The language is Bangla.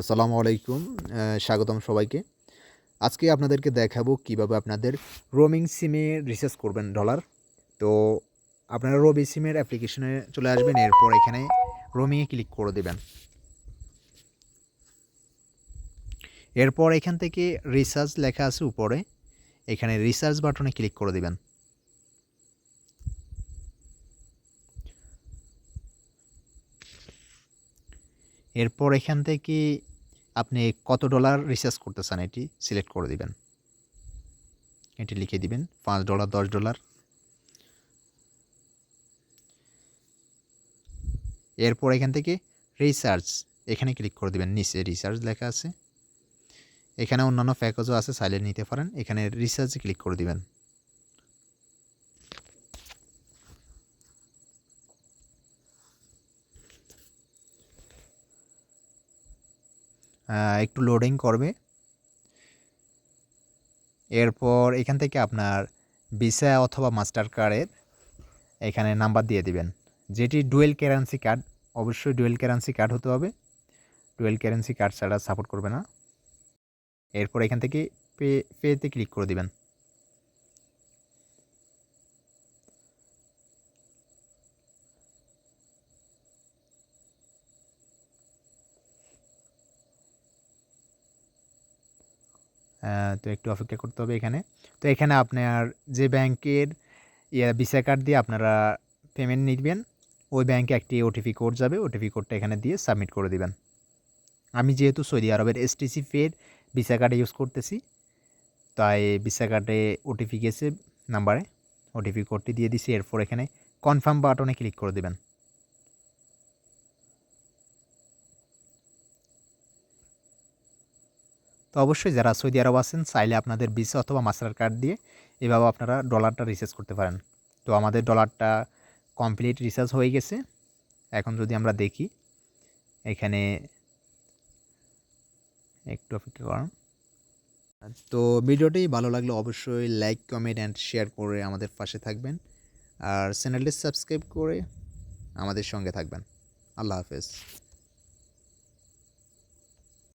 আসসালামু আলাইকুম স্বাগতম সবাইকে। আজকে আপনাদেরকে দেখাবো কীভাবে আপনাদের রোমিং সিমে রিচার্জ করবেন ডলার। তো আপনারা রবি সিমের অ্যাপ্লিকেশনে চলে আসবেন, এরপর এখানে রোমিংয়ে ক্লিক করে দেবেন। এরপর এখান থেকে রিচার্জ লেখা আছে উপরে, এখানে রিচার্জ বাটনে ক্লিক করে দিবেন। এরপর এখান থেকে আপনি কত ডলার রিচার্জ করতে চান এটি সিলেক্ট করে দিবেন। এটি লিখে দিবেন, পাঁচ ডলার দশ ডলার এরপর এখান থেকে রিচার্জ এখানে ক্লিক করে দিবেন নিচে রিচার্জ লেখা আছে। এখানে অন্যান্য প্যাকেজও আছে সাইলেন্ট নিতে পারেন। এখানে রিচার্জে ক্লিক করে দিবেন। একটু লোডিং করবে। এরপর এখান থেকে আপনার ভিসা অথবা মাস্টার কার্ডের এখানে নাম্বার দিয়ে দিবেন। যেটি ডুয়েল কারেন্সি কার্ড অবশ্যই ডুয়েল কারেন্সি কার্ড হতে হবে। ডুয়েল কারেন্সি কার্ড ছাড়া সাপোর্ট করবে না। এরপর এখান থেকে পে পেতে ক্লিক করে দিবেন। তো একটু অপেক্ষা করতে হবে এখানে। তো এখানে আপনার যে ব্যাংকের ইয়া, ভিসা কার্ড দিয়ে আপনারা পেমেন্ট নিবেন, ওই ব্যাংকে একটি ওটিপি কোড যাবে। ওটিপি কোডটা এখানে দিয়ে সাবমিট করে দিবেন। আমি যেহেতু সৌদি আরবের এসটিসি ফের ভিসা কার্ডে ইউজ করতেছি, তাই ভিসা কার্ডে ওটিপি গেছে নাম্বারে ওটিপি কোডটি দিয়ে দিছি, এরপর এখানে কনফার্ম বাটনে ক্লিক করে দেবেন। তো অবশ্যই যারা সৌদি আরব আছেন, চাইলে আপনাদের ভিসা অথবা মাস্টার কার্ড দিয়ে এভাবে আপনারা ডলারটা রিচার্জ করতে পারেন। তো আমাদের ডলারটা কমপ্লিট রিচার্জ হয়ে গেছে। এখন যদি আমরা দেখি, এখানে একটু অপেক্ষা করুন। তো ভিডিওটি ভালো লাগলে অবশ্যই লাইক কমেন্ট অ্যান্ড শেয়ার করে আমাদের পাশে থাকবেন। আর চ্যানেলটি সাবস্ক্রাইব করে আমাদের সঙ্গে থাকবেন। আল্লাহ হাফেজ।